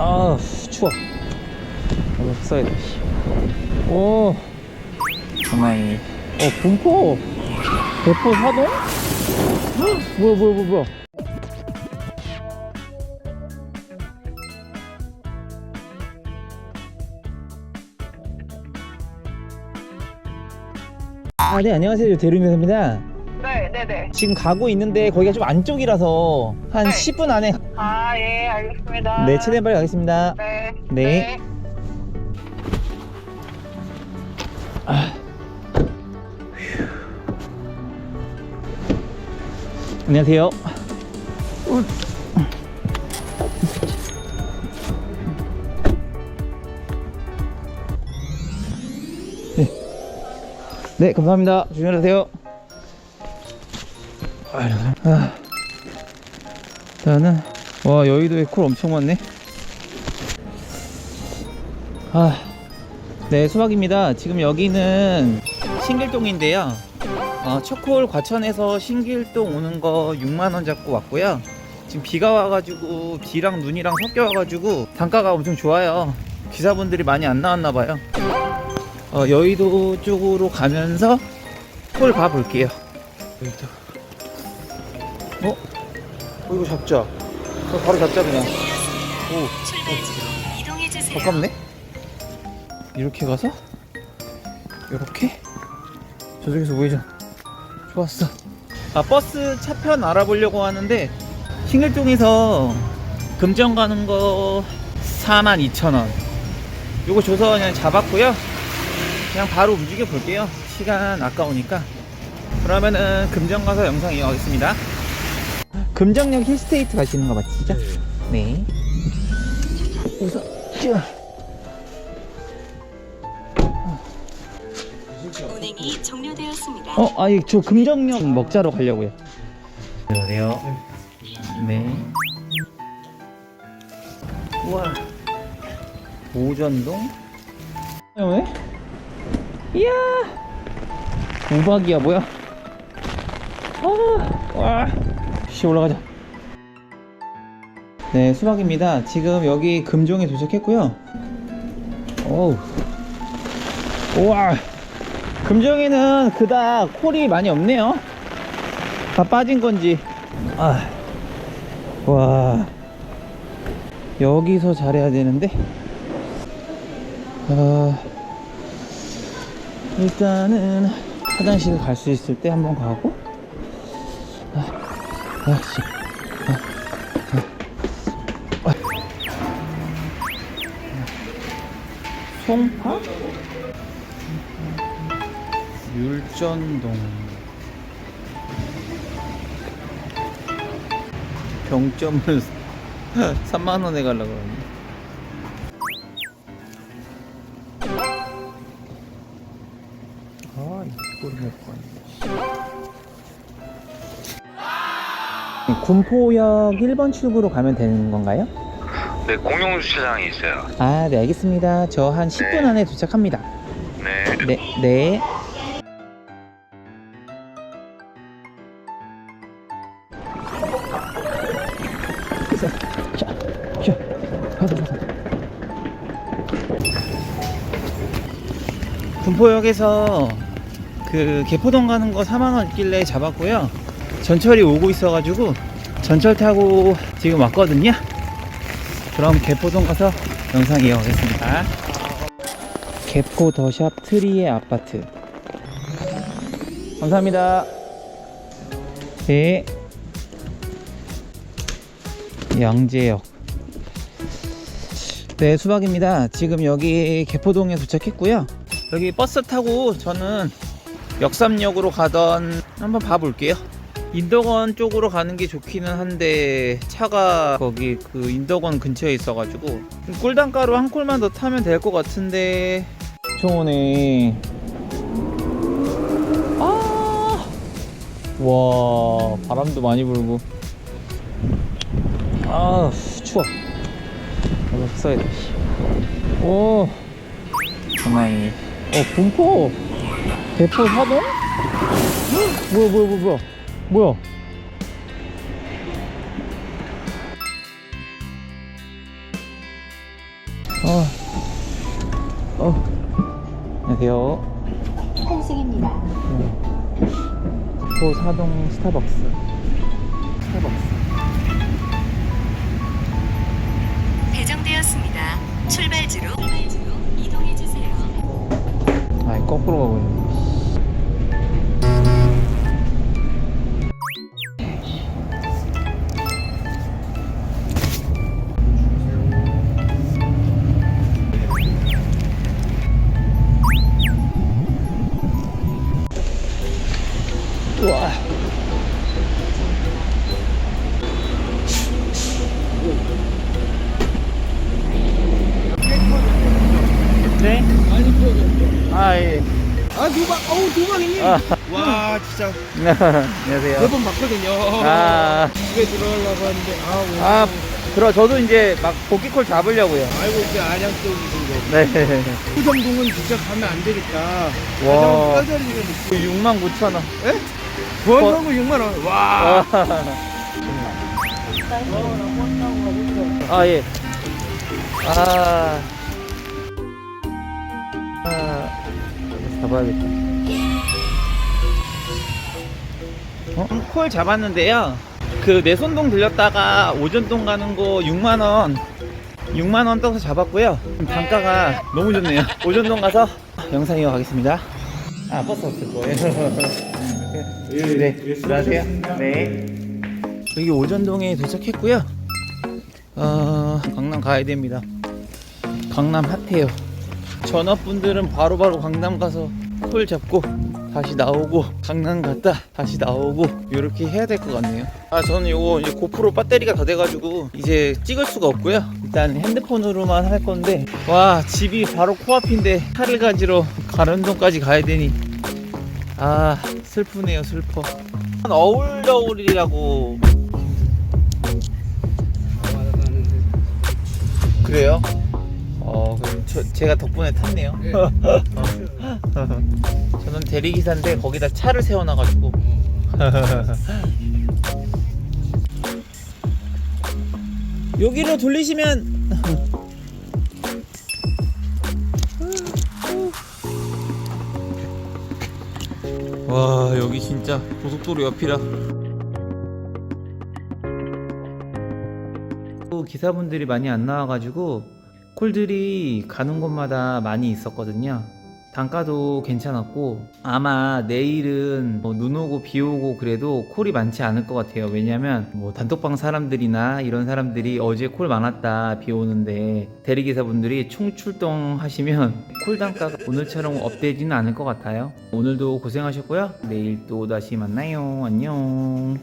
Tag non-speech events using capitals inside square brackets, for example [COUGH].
아 추워 이거 써야 돼 씨. 오 장난이 어 분포 대포 사동? 헉, 뭐야 뭐야 뭐야 뭐야 아, 네, 안녕하세요. 대륙면입니다. 네, 네, 네. 지금 가고 있는데 거기가 좀 안쪽이라서 한 네. 10분 안에 아, 예, 알겠습니다. 네, 최대한 빨리 가겠습니다. 네. 네. 안녕하세요. 네. 네, 감사합니다. 조심하세요. 아, 일단은 와 여의도에 콜 엄청 많네. 아, 네 수박입니다. 지금 여기는 신길동인데요. 어, 첫콜 과천에서 신길동 오는 거 6만 원 잡고 왔고요. 지금 비가 와가지고 비랑 눈이랑 섞여 와가지고 단가가 엄청 좋아요. 기사분들이 많이 안 나왔나 봐요. 어, 여의도 쪽으로 가면서 콜 가볼게요. 여의도. 어? 어 이거 잡자. 저 바로 잡자 그냥. 오. 주세요. 가깝네? 이렇게 가서 이렇게 저쪽에서 우회전 좋았어 아 버스 차편 알아보려고 하는데 신길동에서 금정 가는 거 42,000원 요거 줘서 그냥 잡았고요 그냥 바로 움직여 볼게요 시간 아까우니까 그러면은 금정 가서 영상 이어가겠습니다 금정역 힐스테이트 가시는 거 맞죠? 네 우선 쭉 운행이 종료되었습니다. 어, 아니 저 금정역 먹자로 가려고요. 안녕하세요. 네. 우와. 오전동. 왜? 이야. 우박이야 뭐야? 아, 와. 씨 올라가자. 네, 수박입니다. 지금 여기 금종에 도착했고요. 어우. 우와. 금정에는 그닥 콜이 많이 없네요. 다 빠진 건지. 아, 와. 여기서 잘해야 되는데. 아, 일단은 화장실 갈 수 있을 때 한번 가고. 아, 아, 씨. 아, 아, 아. 송파? 율전동 병점을 [LAUGHS] 3만원에 가려고 그러네 아 이걸 먹고 왔네 군포역 1번 출구로 가면 되는 건가요? 네, 공용 주차장이 있어요. 아, 네, 알겠습니다. 저 한 10분 안에 도착합니다. 네. 네, 네. 군포역에서 그 개포동 가는 거 4만 원 있길래 잡았고요. 전철이 오고 있어가지고 전철 타고 지금 왔거든요. 그럼 개포동 가서 영상 이어가겠습니다. 개포 더샵 트리의 아파트. 감사합니다. 네 양재역. 네 수박입니다. 지금 여기 개포동에 도착했고요. 여기 버스 타고 저는 역삼역으로 가던 한번 봐볼게요 인덕원 쪽으로 가는 게 좋기는 한데 차가 거기 그 인덕원 근처에 있어가지고 꿀단가로 한 콜만 더 타면 될 것 같은데. 좋네 아, 와 바람도 많이 불고. 아 추워. 이거 써야 돼. 씨. 오. 장난이. 어 분포. 대포 사동? 헉, 뭐야 뭐야 뭐야 뭐야 뭐야 어. 어. 안녕하세요. 탄승입니다. 또 사동 스타벅스. 스타벅스. 배정되었습니다. 출발지로 출발지로 이동해 주세요. 아이 거꾸로 가고 있네. 와. 네? 아, 예. 아 두 방 어우 두 방이니 아. 와 진짜 [LAUGHS] 안녕하세요. 몇 번 봤거든요 아, 집에 들어가려고 하는데 아 오늘 아, 들어, 저도 이제 막 복귀콜 잡으려고요. 아이고 이제 안양 쪽이신데 네. 후정동은 진짜 가면 안 되겠다 와. 가장 까다리가 6만 9천 원. 예? 부활하고 6만 원 와. 아, 예. 아. 아. 잡아야겠다. 어? 콜 잡았는데요. 그 내손동 들렸다가 오전동 가는 거 6만 원. 6만 원 떠서 잡았고요. 단가가 너무 좋네요. 오전동 가서 영상 이어가겠습니다. 아, 버스 없을 거예요. [LAUGHS] 네, 안녕하세요. 네. 여기 오전동에 도착했고요. 어, 강남 가야 됩니다. 강남 핫해요. 전업분들은 바로바로 강남 가서 콜 잡고 다시 나오고 강남 갔다 다시 나오고 이렇게 해야 될 것 같네요. 아 저는 요거 이제 고프로 배터리가 다 돼가지고 이제 찍을 수가 없고요. 일단 핸드폰으로만 할 건데 와 집이 바로 코앞인데 차를 가지러 가른동까지 가야 되니 아 슬프네요 슬퍼. 어울저울이라고 그래요? 어, 그럼 저, 제가 덕분에 탔네요. [LAUGHS] 저는 대리기사인데 거기다 차를 세워놔가지고. [LAUGHS] 여기로 돌리시면. 와, 여기 진짜 고속도로 옆이라. 또 기사분들이 많이 안 나와가지고 콜들이 가는 곳마다 많이 있었거든요. 단가도 괜찮았고 아마 내일은 뭐 눈 오고 비 오고 그래도 콜이 많지 않을 것 같아요. 왜냐면 뭐 단톡방 사람들이나 이런 사람들이 어제 콜 많았다 비 오는데 대리기사분들이 총출동 하시면 [LAUGHS] 콜 단가가 오늘처럼 업되지는 않을 것 같아요. 오늘도 고생하셨고요. 내일 또 다시 만나요. 안녕.